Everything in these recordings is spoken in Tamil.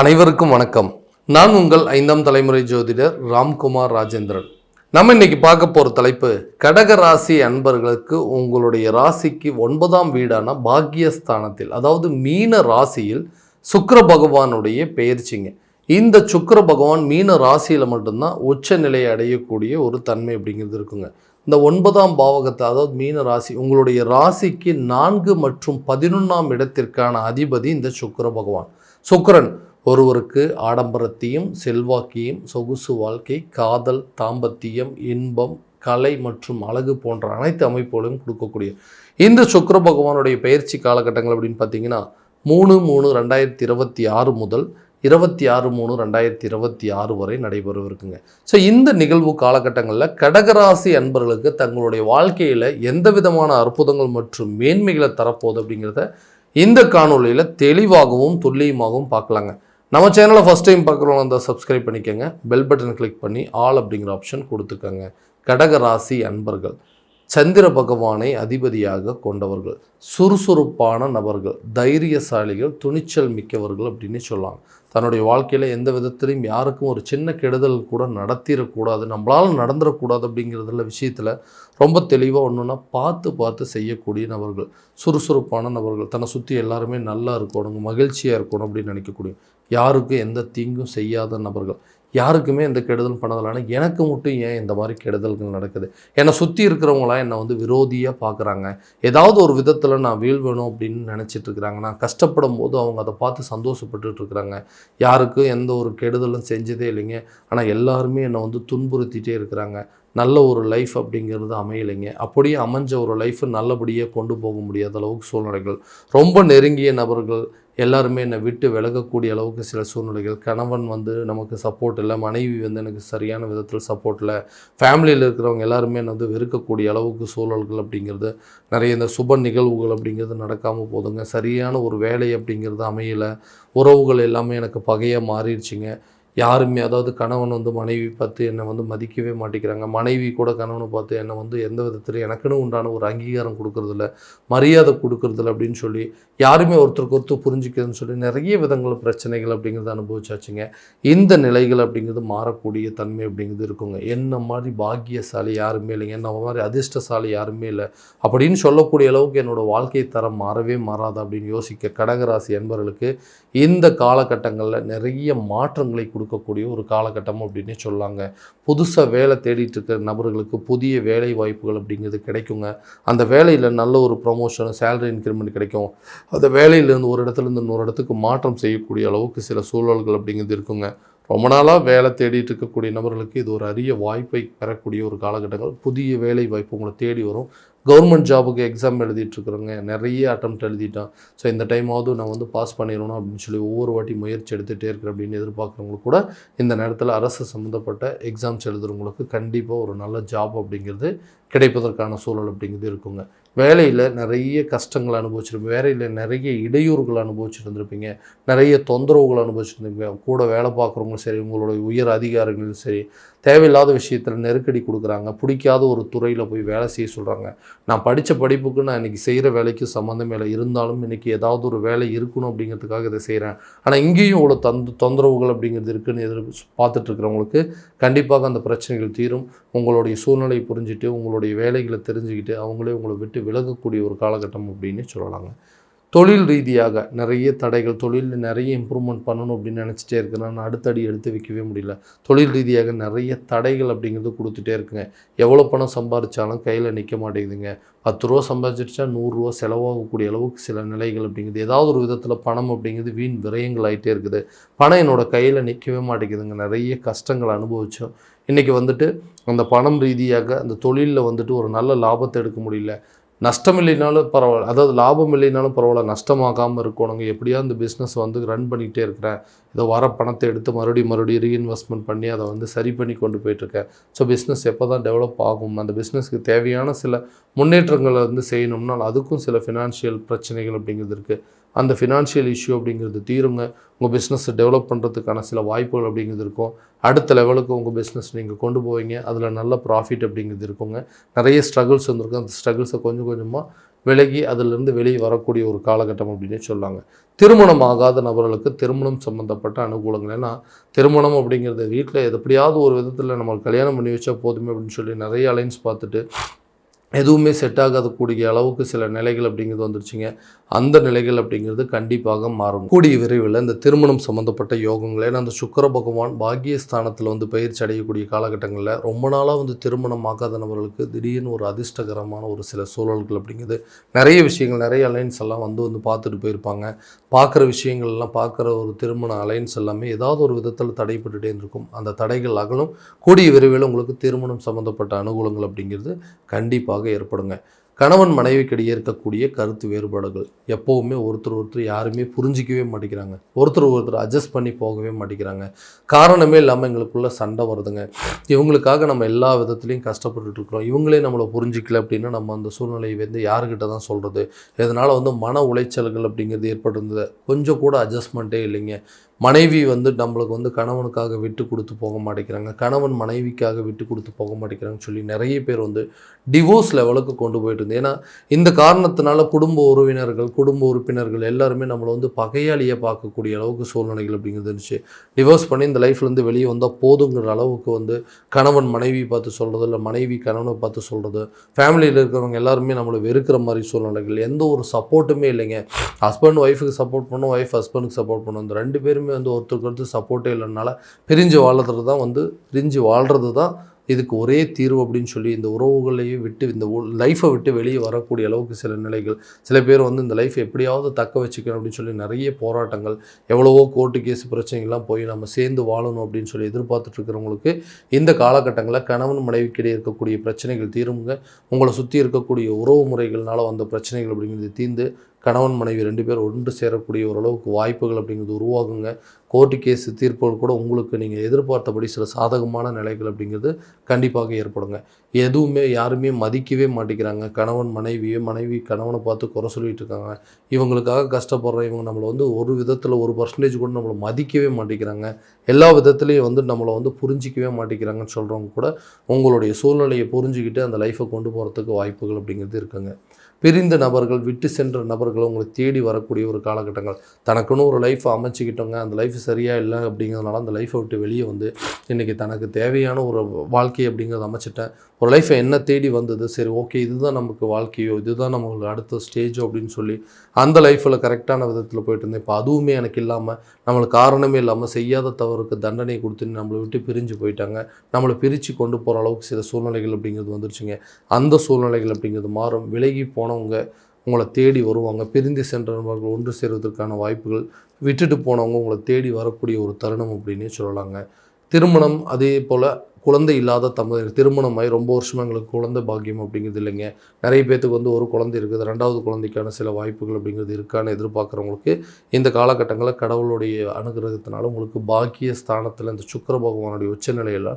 அனைவருக்கும் வணக்கம். நான் உங்கள் ஐந்தாம் தலைமுறை ஜோதிடர் ராம்குமார் ராஜேந்திரன். நம்ம இன்னைக்கு பார்க்க போகிற தலைப்பு கடக ராசி அன்பர்களுக்கு உங்களுடைய ராசிக்கு ஒன்பதாம் வீடான பாக்கியஸ்தானத்தில் அதாவது மீன ராசியில் சுக்கிர பகவானுடைய பெயர்ச்சிங்க. இந்த சுக்கிர பகவான் மீன ராசியில் மட்டும்தான் உச்ச நிலையை அடையக்கூடிய ஒரு தன்மை அப்படிங்கிறது இருக்குங்க. இந்த ஒன்பதாம் பாவகத்தை அதாவது மீன ராசி உங்களுடைய ராசிக்கு நான்கு மற்றும் பதினொன்றாம் இடத்திற்கான அதிபதி இந்த சுக்கிர பகவான். சுக்கரன் ஒருவருக்கு ஆடம்பரத்தையும் செல்வாக்கையும் சொகுசு வாழ்க்கை காதல் தாம்பத்தியம் இன்பம் கலை மற்றும் அழகு போன்ற அனைத்து அமைப்புகளையும் கொடுக்கக்கூடிய இந்த சுக்கர பகவானுடைய பயிற்சி காலகட்டங்கள் அப்படின்னு பார்த்தீங்கன்னா மூணு மூணு ரெண்டாயிரத்தி இருபத்தி ஆறு முதல் இருபத்தி ஆறு மூணு ரெண்டாயிரத்தி இருபத்தி ஆறு வரை நடைபெறவிருக்குங்க. ஸோ இந்த நிகழ்வு காலகட்டங்களில் கடகராசி அன்பர்களுக்கு தங்களுடைய வாழ்க்கையில் எந்த விதமான அற்புதங்கள் மற்றும் மேன்மைகளை தரப்போகுது அப்படிங்கிறத இந்த காணொளியில் தெளிவாகவும் துல்லியமாகவும் பார்க்கலாங்க. நம்ம சேனலை ஃபஸ்ட் டைம் பார்க்குறவங்க அந்த சப்ஸ்கிரைப் பண்ணிக்கோங்க. பெல் பட்டன் கிளிக் பண்ணி ஆல் அப்படிங்கிற ஆப்ஷன் கொடுத்துக்கோங்க. கடக ராசி அன்பர்கள் சந்திர பகவானை அதிபதியாக கொண்டவர்கள் சுறுசுறுப்பான நபர்கள் தைரியசாலிகள் துணிச்சல் மிக்கவர்கள் அப்படின்னு சொல்லலாம். தன்னுடைய வாழ்க்கையில் எந்த விதத்திலையும் யாருக்கும் ஒரு சின்ன கெடுதல் கூட நடத்திடக்கூடாது. நம்மளால் நடந்துடக்கூடாது அப்படிங்கிறதுல விஷயத்தில் ரொம்ப தெளிவாக ஒன்றுன்னா பார்த்து பார்த்து செய்யக்கூடிய நபர்கள் சுறுசுறுப்பான நபர்கள். தன்னை சுற்றி எல்லாருமே நல்லா இருக்கணும் மகிழ்ச்சியாக இருக்கணும் அப்படின்னு நினைக்கக்கூடிய யாருக்கும் எந்த தீங்கும் செய்யாத நபர்கள். யாருக்குமே எந்த கெடுதல் பண்ணதில்லை. எனக்கு மட்டும் ஏன் இந்த மாதிரி கெடுதல்கள் நடக்குது? என்னை சுற்றி இருக்கிறவங்களாம் என்னை வந்து விரோதியாக பார்க்குறாங்க ஏதாவது ஒரு விதத்தில் நான் வீழ்வேணும் அப்படின்னு நினச்சிட்டு இருக்கிறாங்க. நான் கஷ்டப்படும் போது அவங்க அதை பார்த்து சந்தோஷப்பட்டுட்டு இருக்கிறாங்க. யாருக்கும் எந்த ஒரு கெடுதலும் செஞ்சதே இல்லைங்க. ஆனால் எல்லாருமே என்னை வந்து துன்புறுத்திட்டே இருக்கிறாங்க. நல்ல ஒரு லைஃப் அப்படிங்கிறது அமையலைங்க. அப்படியே அமைஞ்ச ஒரு லைஃப்பை நல்லபடியாக கொண்டு போக முடியாத அளவுக்கு சூழ்நிலைகள். ரொம்ப நெருங்கிய நபர்கள் எல்லாருமே என்னை விட்டு விலகக்கூடிய அளவுக்கு சில சூழ்நிலைகள். கணவன் வந்து நமக்கு சப்போர்ட் இல்லை. மனைவி வந்து எனக்கு சரியான விதத்தில் சப்போர்ட் இல்லை. ஃபேமிலியில் இருக்கிறவங்க எல்லாருமே என்னை வந்து வெறுக்கக்கூடிய அளவுக்கு சூழல்கள் அப்படிங்கிறது நிறைய இந்த சுப நிகழ்வுகள் அப்படிங்கிறது நடக்காமல் போதுங்க. சரியான ஒரு வேலை அப்படிங்கிறது அமையலை. உறவுகள் எல்லாமே எனக்கு பகையாக மாறிடுச்சுங்க. யாருமே அதாவது கணவன் வந்து மனைவி பார்த்து என்னை வந்து மதிக்கவே மாட்டேங்கிறாங்க. மனைவி கூட கணவனை பார்த்து என்னை வந்து எந்த விதத்தில் எனக்குன்னு உண்டான ஒரு அங்கீகாரம் கொடுக்குறதில்ல மரியாதை கொடுக்குறதில்ல அப்படின்னு சொல்லி யாருமே ஒருத்தருக்கு ஒருத்தர் புரிஞ்சுக்கிறதுன்னு சொல்லி நிறைய விதங்கள் பிரச்சனைகள் அப்படிங்கிறத அனுபவிச்சாச்சுங்க. இந்த நிலைகள் அப்படிங்கிறது மாறக்கூடிய தன்மை அப்படிங்கிறது இருக்குங்க. என்ன மாதிரி பாக்கியசாலி யாருமே இல்லைங்க. என்ன மாதிரி அதிர்ஷ்டசாலி யாருமே இல்லை. அப்படின்னு சொல்லக்கூடிய அளவுக்கு என்னோடய வாழ்க்கை தரம் மாறவே மாறாது அப்படின்னு யோசிக்க கடகராசி என்பவர்களுக்கு இந்த காலகட்டங்களில் நிறைய மாற்றங்களை கொடுக்கக்கூடிய ஒரு காலகட்டம் அப்படின்னே சொல்லாங்க. புதுசாக வேலை தேடிட்டு இருக்கிற நபர்களுக்கு புதிய வேலை வாய்ப்புகள் அப்படிங்கிறது கிடைக்குங்க. அந்த வேலையில் நல்ல ஒரு ப்ரொமோஷன் சேலரி இன்க்ரிமெண்ட் கிடைக்கும். அந்த வேலையிலேருந்து ஒரு இடத்துலேருந்து இன்னொரு இடத்துக்கு மாற்றம் செய்யக்கூடிய அளவுக்கு சில சூழல்கள் அப்படிங்கிறது இருக்குங்க. ரொம்ப நாளாக வேலை தேடிட்டு இருக்கக்கூடிய நபர்களுக்கு இது ஒரு அரிய வாய்ப்பை பெறக்கூடிய ஒரு காலகட்டங்கள். புதிய வேலை வாய்ப்பு உங்களை தேடி வரும். கவர்மெண்ட் ஜாபுக்கு எக்ஸாம் எழுதிட்டுருக்குறோங்க நிறைய அட்டம் எழுதிட்டேன். ஸோ இந்த டைமாவது நான் வந்து பாஸ் பண்ணிடணும் அப்படின்னு சொல்லி ஒவ்வொரு வாட்டி முயற்சி எடுத்துகிட்டே இருக்கிறேன் அப்படின்னு எதிர்பார்க்குறவங்களுக்கு கூட இந்த நேரத்தில் அரசு சம்மந்தப்பட்ட எக்ஸாம்ஸ் எழுதுகிறவங்களுக்கு கண்டிப்பாக ஒரு நல்ல ஜாப் அப்படிங்கிறது கிடைப்பதற்கான சூழல் அப்படிங்கிறது இருக்குங்க. வேலையில் நிறைய கஷ்டங்கள் அனுபவிச்சிருப்பீங்க. வேலையில் நிறைய இடையூறுகள் அனுபவிச்சுருந்துருப்பீங்க. நிறைய தொந்தரவுகள் அனுபவிச்சுருந்துருப்பீங்க. கூட வேலை பார்க்குறவங்களும் சரி உங்களுடைய உயர் அதிகாரிகளும் சரி தேவையில்லாத விஷயத்தில் நெருக்கடி கொடுக்குறாங்க. பிடிக்காத ஒரு துறையில் போய் வேலை செய்ய சொல்கிறாங்க நான் படித்த படிப்புக்கு நான் இன்றைக்கி செய்கிற வேலைக்கு சம்மந்தம் இல்லை. இருந்தாலும் இன்றைக்கி ஏதாவது ஒரு வேலை இருக்கணும் அப்படிங்கிறதுக்காக இதை செய்கிறேன் ஆனால் இங்கேயும் இவ்வளோ தந்து தொந்தரவுகள் அப்படிங்கிறது இருக்குன்னு எதிர் பார்த்துட்ருக்கிறவங்களுக்கு கண்டிப்பாக அந்த பிரச்சனைகள் தீரும். உங்களுடைய சூழ்நிலையை புரிஞ்சுட்டு உங்களுடைய வேலைகளை தெரிஞ்சுக்கிட்டு அவங்களே உங்களை விட்டு விலகக்கூடிய ஒரு காலகட்டம் அப்படின்னு சொல்லலாங்க. தொழில் ரீதியாக நிறைய தடைகள் தொழிலில் நிறைய இம்ப்ரூவ்மெண்ட் பண்ணணும் அப்படின்னு நினச்சிட்டே இருக்கேன் நான் அடுத்தடி எடுத்து வைக்கவே முடியல. தொழில் ரீதியாக நிறைய தடைகள் அப்படிங்கிறது கொடுத்துட்டே இருக்குங்க. எவ்வளோ பணம் சம்பாதிச்சாலும் கையில் நிற்க மாட்டேங்குதுங்க. பத்து ரூபா சம்பாதிச்சிருச்சா நூறுரூவா செலவாகக்கூடிய அளவுக்கு சில நிலைகள் அப்படிங்கிறது ஏதாவது ஒரு விதத்தில் பணம் அப்படிங்கிறது வீண் விரயங்கள் ஆகிட்டே இருக்குது. பணம் என்னோடய கையில் நிற்கவே மாட்டேங்குதுங்க. நிறைய கஷ்டங்கள் அனுபவித்தோம் இன்றைக்கி வந்துட்டு அந்த பணம் ரீதியாக அந்த தொழிலில் வந்துட்டு ஒரு நல்ல லாபத்தை எடுக்க முடியல. நஷ்டம் இல்லைனாலும் பரவாயில்ல. அதாவது லாபம் இல்லைனாலும் பரவாயில்ல. நஷ்டமாகாமல் இருக்கணுங்க. எப்படியா இந்த பிஸ்னஸ் வந்து ரன் பண்ணிக்கிட்டே இருக்கிறேன். இதை வர பணத்தை எடுத்து மறுபடியும் மறுபடியும் ரீஇன்வெஸ்ட்மெண்ட் பண்ணி அதை வந்து சரி பண்ணி கொண்டு போயிட்டுருக்கேன். ஸோ பிஸ்னஸ் எப்போ தான் டெவலப் ஆகும்? அந்த பிஸ்னஸ்க்கு தேவையான சில முன்னேற்றங்களை வந்து செய்யணும்னால் அதுக்கும் சில ஃபினான்ஷியல் பிரச்சனைகள் அப்படிங்கிறது இருக்குது அந்த ஃபினான்ஷியல் இஷ்யூ அப்படிங்கிறது தீருங்க. உங்கள் பிஸ்னஸை டெவலப் பண்ணுறதுக்கான சில வாய்ப்புகள் அப்படிங்கிறது இருக்கும். அடுத்த லெவலுக்கு உங்கள் பிஸ்னஸ் நீங்கள் கொண்டு போவீங்க. அதில் நல்ல ப்ராஃபிட் அப்படிங்கிறது இருக்குங்க. நிறைய ஸ்ட்ரகிள்ஸ் வந்திருக்கும் அந்த ஸ்ட்ரகிள்ஸை கொஞ்சம் கொஞ்சமாக விலகி அதிலிருந்து வெளியே வரக்கூடிய ஒரு காலகட்டம் அப்படின்னு சொல்லாங்க. திருமணம் ஆகாத நபர்களுக்கு திருமணம் சம்மந்தப்பட்ட அனுகூலங்கள். ஏன்னா திருமணம் அப்படிங்கிறது வீட்டில் எப்படியாவது ஒரு விதத்தில் நம்ம கல்யாணம் பண்ணி வச்சா போதுமே அப்படின்னு சொல்லி நிறைய அலைன்ஸ் பார்த்துட்டு எதுவுமே செட் ஆகாதக்கூடிய அளவுக்கு சில நிலைகள் அப்படிங்கிறது வந்துருச்சுங்க. அந்த நிலைகள் அப்படிங்கிறது கண்டிப்பாக மாறும். கூடிய விரைவில் இந்த திருமணம் சம்மந்தப்பட்ட யோகங்கள் ஏன்னா அந்த சுக்கர பகவான் பாக்கியஸ்தானத்தில் வந்து பயிற்சி அடையக்கூடிய காலகட்டங்களில் ரொம்ப நாளாக வந்து திருமணம் ஆகாத நபர்களுக்கு திடீர்னு ஒரு அதிர்ஷ்டகரமான ஒரு சில சூழல்கள் அப்படிங்கிறது நிறைய விஷயங்கள் நிறைய அலைன்ஸ் எல்லாம் வந்து வந்து பார்த்துட்டு போயிருப்பாங்க. பார்க்குற விஷயங்கள் எல்லாம் பார்க்குற ஒரு திருமண அலைன்ஸ் எல்லாமே ஏதாவது ஒரு விதத்தில் தடைப்பட்டுகிட்டே இருக்கும். அந்த தடைகள் அகலும். கூடிய விரைவில் உங்களுக்கு திருமணம் சம்மந்தப்பட்ட அனுகூலங்கள் அப்படிங்கிறது கண்டிப்பாக ஏற்படுங்க. கணவன் மனைவிக்கிடையே இருக்கக்கூடிய கருத்து வேறுபாடுகள். எப்போவுமே ஒருத்தர் ஒருத்தர் யாருமே புரிஞ்சிக்கவே மாட்டேங்கிறாங்க. ஒருத்தர் ஒருத்தர் அட்ஜஸ்ட் பண்ணி போகவே மாட்டேங்கிறாங்க. காரணமே இல்லாமல் எங்களுக்குள்ளே சண்டை வருதுங்க. இவங்களுக்காக நம்ம எல்லா விதத்துலையும் கஷ்டப்பட்டுட்டு இருக்கிறோம். இவங்களே நம்மளை புரிஞ்சிக்கல அப்படின்னா நம்ம அந்த சூழ்நிலையை வந்து யாருக்கிட்ட தான் சொல்கிறது இதனால் வந்து மன உளைச்சல்கள் அப்படிங்கிறது ஏற்பட்டிருந்தது கொஞ்சம் கூட அட்ஜஸ்ட்மெண்ட்டே இல்லைங்க. மனைவி வந்து நம்மளுக்கு வந்து கணவனுக்காக விட்டு கொடுத்து போக மாட்டேங்கிறாங்க. கணவன் மனைவிக்காக விட்டு கொடுத்து போக மாட்டேங்கிறாங்கன்னு சொல்லி நிறைய பேர் வந்து டிவோர்ஸ் லெவலுக்கு கொண்டு போயிட்டு இருந்து ஏன்னா இந்த காரணத்தினால குடும்ப உறவினர்கள் குடும்ப உறுப்பினர்கள் எல்லாருமே நம்மளை வந்து பகையாளியை பார்க்கக்கூடிய அளவுக்கு சூழ்நிலைகள் அப்படிங்கிறது இருந்துச்சு. டிவோர்ஸ் பண்ணி இந்த லைஃப்லேருந்து வெளியே வந்தால் போதுங்கிற அளவுக்கு வந்து கணவன் மனைவி பார்த்து சொல்கிறது இல்லை மனைவி கணவனை பார்த்து சொல்கிறது ஃபேமிலியில் இருக்கிறவங்க எல்லாருமே நம்மளை வெறுக்கிற மாதிரி சூழ்நிலைகள். எந்த ஒரு சப்போர்ட்டுமே இல்லைங்க. ஹஸ்பண்ட் ஒய்ஃபுக்கு சப்போர்ட் பண்ணும் ஒய்ஃப் ஹஸ்பண்டுக்கு சப்போர்ட் பண்ணும் இந்த ரெண்டு பேருமே வந்து ஒருத்தருக்கு ஒருத்தர் சப்போர்ட்டே இல்லைனால பிரிஞ்சு வாழ்றது தான் வந்து பிரிஞ்சு வாழ்கிறது தான் இதுக்கு ஒரே தீர்வு அப்படின்னு சொல்லி இந்த உறவுகளையே விட்டு இந்த லைஃப்பை விட்டு வெளியே வரக்கூடிய அளவுக்கு சில நிலைகள் சில பேர் வந்து இந்த லைஃப் எப்படியாவது தக்க வச்சுக்கணும் அப்படின்னு சொல்லி நிறைய போராட்டங்கள் எவ்வளவோ கோர்ட்டு கேஸ் பிரச்சனைகள்லாம் போய் நம்ம சேர்ந்து வாழணும் அப்படின்னு சொல்லி எதிர்பார்த்துட்டு இருக்கிறவங்களுக்கு இந்த காலகட்டங்களில் கணவன் மனைவிக்கிடையே இருக்கக்கூடிய பிரச்சனைகள் தீருங்க உங்களை சுற்றி இருக்கக்கூடிய உறவு முறைகள்னால வந்த பிரச்சனைகள் அப்படிங்கிறது தீர்ந்து கணவன் மனைவி ரெண்டு பேர் ஒன்று சேரக்கூடிய ஓரளவுக்கு வாய்ப்புகள் அப்படிங்கிறது உருவாகுங்க. கோர்ட்டு கேஸ் தீர்ப்புகள் கூட உங்களுக்கு நீங்கள் எதிர்பார்த்தபடி சில சாதகமான நிலைகள் அப்படிங்கிறது கண்டிப்பாக ஏற்படுங்க. எதுவுமே யாருமே மதிக்கவே மாட்டேங்கிறாங்க. கணவன் மனைவியே மனைவி கணவனை பார்த்து குறை சொல்லிட்டு இருக்காங்க. இவங்களுக்காக கஷ்டப்படுற இவங்க நம்மளை வந்து ஒரு விதத்தில் ஒரு பர்சன்டேஜ் கூட நம்மளை மதிக்கவே மாட்டேங்கிறாங்க. எல்லா விதத்துலேயும் வந்து நம்மளை வந்து புரிஞ்சிக்கவே மாட்டேங்கிறாங்கன்னு சொல்கிறவங்க கூட உங்களுடைய சூழ்நிலையை புரிஞ்சுக்கிட்டு அந்த லைஃப்பை கொண்டு போகிறதுக்கு வாய்ப்புகள் அப்படிங்கிறது இருக்குங்க. பிரிந்த நபர்கள் விட்டு சென்ற நபர்கள் உங்களை தேடி வரக்கூடிய ஒரு காலகட்டங்கள். தனக்குன்னு ஒரு லைஃப்பை அமைச்சிக்கிட்டோங்க அந்த லைஃப் சரியாக இல்லை அப்படிங்கிறதுனால அந்த லைஃப்பை விட்டு வெளியே வந்து இன்றைக்கி தனக்கு தேவையான ஒரு வாழ்க்கை அப்படிங்கிறத அமைச்சிட்டேன். ஒரு லைஃப்பை என்ன தேடி வந்தது சரி ஓகே இதுதான் நமக்கு வாழ்க்கையோ இதுதான் நம்மளுக்கு அடுத்த ஸ்டேஜோ அப்படின்னு சொல்லி அந்த லைஃப்பில் கரெக்டான விதத்தில் போயிட்டு இருந்தேன். இப்போ அதுவுமே எனக்கு இல்லாமல் நம்மளுக்கு காரணமே இல்லாமல் செய்யாத தவறுக்கு தண்டனை கொடுத்து நம்மளை விட்டு பிரிஞ்சு போயிட்டாங்க. நம்மளை பிரித்து கொண்டு போகிற அளவுக்கு சில சூழ்நிலைகள் அப்படிங்கிறது வந்துருச்சுங்க. அந்த சூழ்நிலைகள் அப்படிங்கிறது மாறும். விலகி போனவங்க உங்களை தேடி வருவாங்க. பிரிந்து சென்றவர்கள் ஒன்று சேர்வதற்கான வாய்ப்புகள் விட்டுட்டு போனவங்க உங்களை தேடி வரக்கூடிய ஒரு தருணம் அப்படின்னே சொல்லலாங்க. திருமணம் அதே போல் குழந்தை இல்லாத தம்பதியர் திருமணமாகி ரொம்ப வருஷமாக எங்களுக்கு குழந்தை பாக்கியம் அப்படிங்கிறது இல்லைங்க. நிறைய பேர்த்துக்கு வந்து ஒரு குழந்தை இருக்குது ரெண்டாவது குழந்தைக்கான சில வாய்ப்புகள் அப்படிங்கிறது இருக்கான்னு எதிர்பார்க்குறவங்களுக்கு இந்த காலகட்டங்களில் கடவுளுடைய அனுகிரகத்தினால உங்களுக்கு பாக்கிய ஸ்தானத்தில் இந்த சுக்கர பகவானுடைய உச்சநிலையில்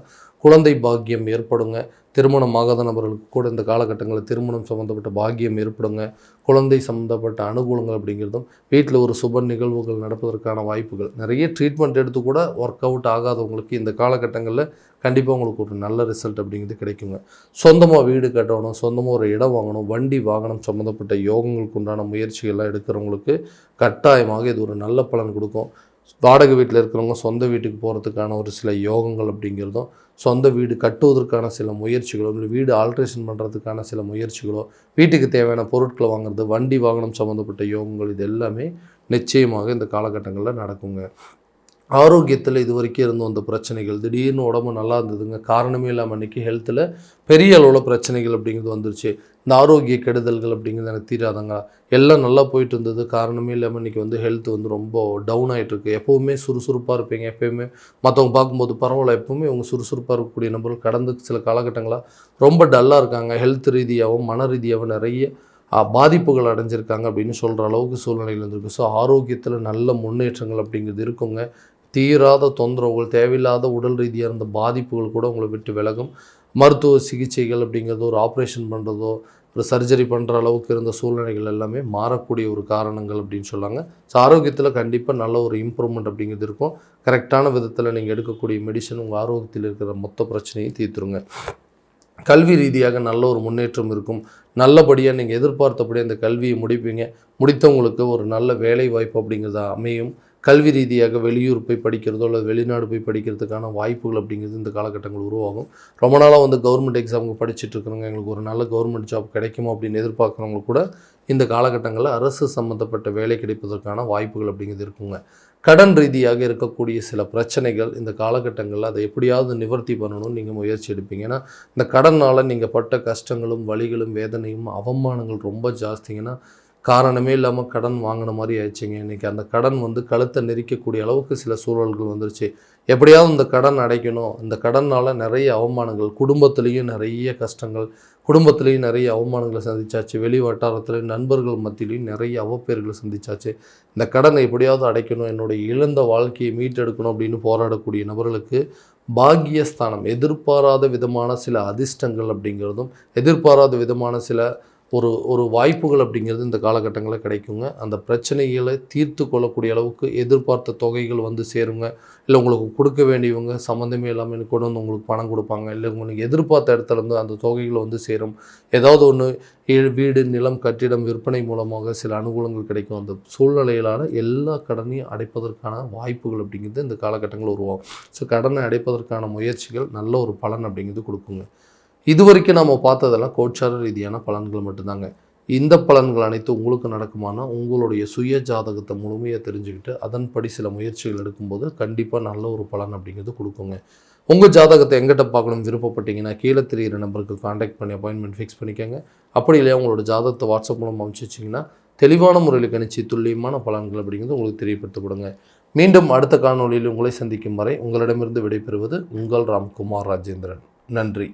குழந்தை பாக்கியம் ஏற்படுங்க. திருமணம் ஆகாத நபர்களுக்கு கூட இந்த காலகட்டங்களில் திருமணம் சம்மந்தப்பட்ட பாக்கியம் ஏற்படுங்க. குழந்தை சம்மந்தப்பட்ட அனுகூலங்கள் அப்படிங்கிறதும் வீட்டில் ஒரு சுப நிகழ்வுகள் நடப்பதற்கான வாய்ப்புகள். நிறைய ட்ரீட்மெண்ட் எடுத்து கூட ஒர்க் அவுட் ஆகாதவங்களுக்கு இந்த காலகட்டங்களில் கண்டிப்பாக உங்களுக்கு ஒரு நல்ல ரிசல்ட் அப்படிங்கிறது கிடைக்குங்க. சொந்தமாக வீடு கட்டணும் சொந்தமாக ஒரு இடம் வாங்கணும் வண்டி வாகனம் சம்மந்தப்பட்ட யோகங்களுக்கு உண்டான முயற்சிகள்லாம் எடுக்கிறவங்களுக்கு கட்டாயமாக இது ஒரு நல்ல பலன் கொடுக்கும். வாடகை வீட்டில் இருக்கிறவங்க சொந்த வீட்டுக்கு போகிறதுக்கான ஒரு சில யோகங்கள் அப்படிங்கிறதும் சொந்த வீடு கட்டுவதற்கான சில முயற்சிகளோ இல்லை வீடு ஆல்ட்ரேஷன் பண்ணுறதுக்கான சில முயற்சிகளோ வீட்டுக்கு தேவையான பொருட்களை வாங்குறது வண்டி வாகனம் சம்மந்தப்பட்ட யோகங்கள் இது எல்லாமே நிச்சயமாக இந்த காலகட்டங்களில் நடக்குங்க. ஆரோக்கியத்தில் இது வரைக்கும் இருந்து வந்த பிரச்சனைகள். திடீர்னு உடம்பு நல்லா இருந்ததுங்க. காரணமே இல்லாமல் அன்றைக்கி ஹெல்த்தில் பெரிய அளவில் பிரச்சனைகள் அப்படிங்கிறது வந்துருச்சு. இந்த ஆரோக்கிய கெடுதல்கள் அப்படிங்கிறது எனக்கு தீராதங்க. எல்லாம் நல்லா போயிட்டு இருந்தது. காரணமே இல்லாமல் இன்றைக்கி வந்து ஹெல்த் வந்து ரொம்ப டவுன் ஆகிட்டுருக்கு எப்போவுமே சுறுசுறுப்பாக இருப்பீங்க. எப்போயுமே மற்றவங்க பார்க்கும்போது பரவாயில்ல. எப்போவுமே அவங்க சுறுசுறுப்பாக இருக்கக்கூடிய நபர்கள் கடந்து சில காலகட்டங்களாக ரொம்ப டல்லாக இருக்காங்க. ஹெல்த் ரீதியாகவும் மன ரீதியாகவும் நிறைய பாதிப்புகள் அடைஞ்சிருக்காங்க அப்படின்னு சொல்கிற அளவுக்கு சூழ்நிலையில் இருந்திருக்கு ஸோ ஆரோக்கியத்தில் நல்ல முன்னேற்றங்கள் அப்படிங்கிறது இருக்குங்க. தீராத தொந்தரவுகள் தேவையில்லாத உடல் ரீதியாக இருந்த பாதிப்புகள் கூட உங்களை விட்டு விலகும். மருத்துவ சிகிச்சைகள் அப்படிங்கிறதோ ஒரு ஆப்ரேஷன் பண்ணுறதோ ஒரு சர்ஜரி பண்ணுற அளவுக்கு இருந்த சூழ்நிலைகள் எல்லாமே மாறக்கூடிய ஒரு காரணங்கள் அப்படின்னு சொல்லாங்க. ஸோ ஆரோக்கியத்தில் கண்டிப்பாக நல்ல ஒரு இம்ப்ரூவ்மெண்ட் அப்படிங்கிறது இருக்கும். கரெக்டான விதத்தில் நீங்கள் எடுக்கக்கூடிய மெடிசன் உங்கள் ஆரோக்கியத்தில் இருக்கிற மொத்த பிரச்சனையும் தீர்த்துருங்க. கல்வி ரீதியாக நல்ல ஒரு முன்னேற்றம் இருக்கும். நல்லபடியாக நீங்கள் எதிர்பார்த்தபடி அந்த கல்வியை முடிப்பீங்க. முடித்தவங்களுக்கு ஒரு நல்ல வேலை வாய்ப்பு அப்படிங்கிறது அமையும். கல்வி ரீதியாக வெளியூர் போய் படிக்கிறதோ அல்லது வெளிநாடு போய் படிக்கிறதுக்கான வாய்ப்புகள் அப்படிங்கிறது இந்த காலகட்டங்கள் உருவாகும். ரொம்ப நாளாக வந்து கவர்மெண்ட் எக்ஸாமுக்கு படிச்சுட்டு இருக்கிறவங்க எங்களுக்கு ஒரு நல்ல கவர்மெண்ட் ஜாப் கிடைக்குமா அப்படின்னு எதிர்பார்க்குறவங்க கூட இந்த காலகட்டங்களில் அரசு சம்மந்தப்பட்ட வேலை கிடைப்பதற்கான வாய்ப்புகள் அப்படிங்கிறது இருக்குங்க. கடன் ரீதியாக இருக்கக்கூடிய சில பிரச்சனைகள் இந்த காலகட்டங்களில் அதை எப்படியாவது நிவர்த்தி பண்ணணும்னு நீங்கள் முயற்சி எடுப்பீங்க. ஏன்னா இந்த கடனால் நீங்கள் பட்ட கஷ்டங்களும் வலிகளும் வேதனையும் அவமானங்கள் ரொம்ப ஜாஸ்திங்கன்னா காரணமே இல்லாமல் கடன் வாங்கின மாதிரி ஆயிடுச்சுங்க. இன்றைக்கி அந்த கடன் வந்து கழுத்தை நெரிக்கக்கூடிய அளவுக்கு சில சூழல்கள் வந்துருச்சு. எப்படியாவது இந்த கடன் அடைக்கணும். இந்த கடனால் நிறைய அவமானங்கள் குடும்பத்துலேயும் நிறைய கஷ்டங்கள் குடும்பத்துலேயும் நிறைய அவமானங்களை சந்திச்சாச்சு. வெளி வட்டாரத்தில் நண்பர்கள் மத்தியிலையும் நிறைய அவப்பேர்களை சந்திச்சாச்சு. இந்த கடனை எப்படியாவது அடைக்கணும். என்னுடைய இழந்த வாழ்க்கையை மீட்டெடுக்கணும் அப்படின்னு போராடக்கூடிய நபர்களுக்கு பாக்கியஸ்தானம் எதிர்பாராத விதமான சில அதிர்ஷ்டங்கள் அப்படிங்கிறதும் எதிர்பாராத விதமான சில ஒரு ஒரு வாய்ப்புகள் அப்படிங்கிறது இந்த காலகட்டங்களில் கிடைக்குங்க. அந்த பிரச்சனைகளை தீர்த்து கொள்ளக்கூடிய அளவுக்கு எதிர்பார்த்த தொகைகள் வந்து சேருங்க. இல்லை உங்களுக்கு கொடுக்க வேண்டியவங்க சம்மந்தமே இல்லாமல் கொண்டு வந்து உங்களுக்கு பணம் கொடுப்பாங்க. இல்லை உங்களுக்கு எதிர்பார்த்த இடத்துல இருந்து அந்த தொகைகள் வந்து சேரும். ஏதாவது ஒன்று வீடு நிலம் கட்டிடம் விற்பனை மூலமாக சில அனுகூலங்கள் கிடைக்கும். அந்த சூழ்நிலையிலான எல்லா கடனையும் அடைப்பதற்கான வாய்ப்புகள் அப்படிங்கிறது இந்த காலகட்டங்கள் உருவாகும். ஸோ கடனை அடைப்பதற்கான முயற்சிகள் நல்ல ஒரு பலன் அப்படிங்கிறது கொடுக்குங்க. இது வரைக்கும் நம்ம பார்த்ததெல்லாம் கோச்சார ரீதியான பலன்கள் மட்டும்தாங்க. இந்த பலன்கள் அனைத்து உங்களுக்கு நடக்குமானா உங்களுடைய சுய ஜாதகத்தை முழுமையாக தெரிஞ்சுக்கிட்டு அதன்படி சில முயற்சிகள் எடுக்கும்போது கண்டிப்பாக நல்ல ஒரு பலன் அப்படிங்கிறது கொடுக்குங்க. உங்கள் ஜாதகத்தை எங்கிட்ட பார்க்கணும் விருப்பப்பட்டீங்கன்னா கீழே தெரியிற நம்பருக்கு காண்டாக்ட் பண்ணி அப்பாயின்மெண்ட் ஃபிக்ஸ் பண்ணிக்கோங்க. அப்படி இல்லையா உங்களோட ஜாதகத்தை வாட்ஸ்அப் மூலம் அனுப்பிச்சிச்சிங்கன்னா தெளிவான முறையில் கணிச்சு துல்லியமான பலன்கள் அப்படிங்கிறது உங்களுக்கு தெரியப்படுத்தப்படுங்க மீண்டும் அடுத்த காணொளியில் உங்களை சந்திக்கும் வரை உங்களிடமிருந்து விடைபெறுவது உங்கள் ராம்குமார் ராஜேந்திரன். நன்றி.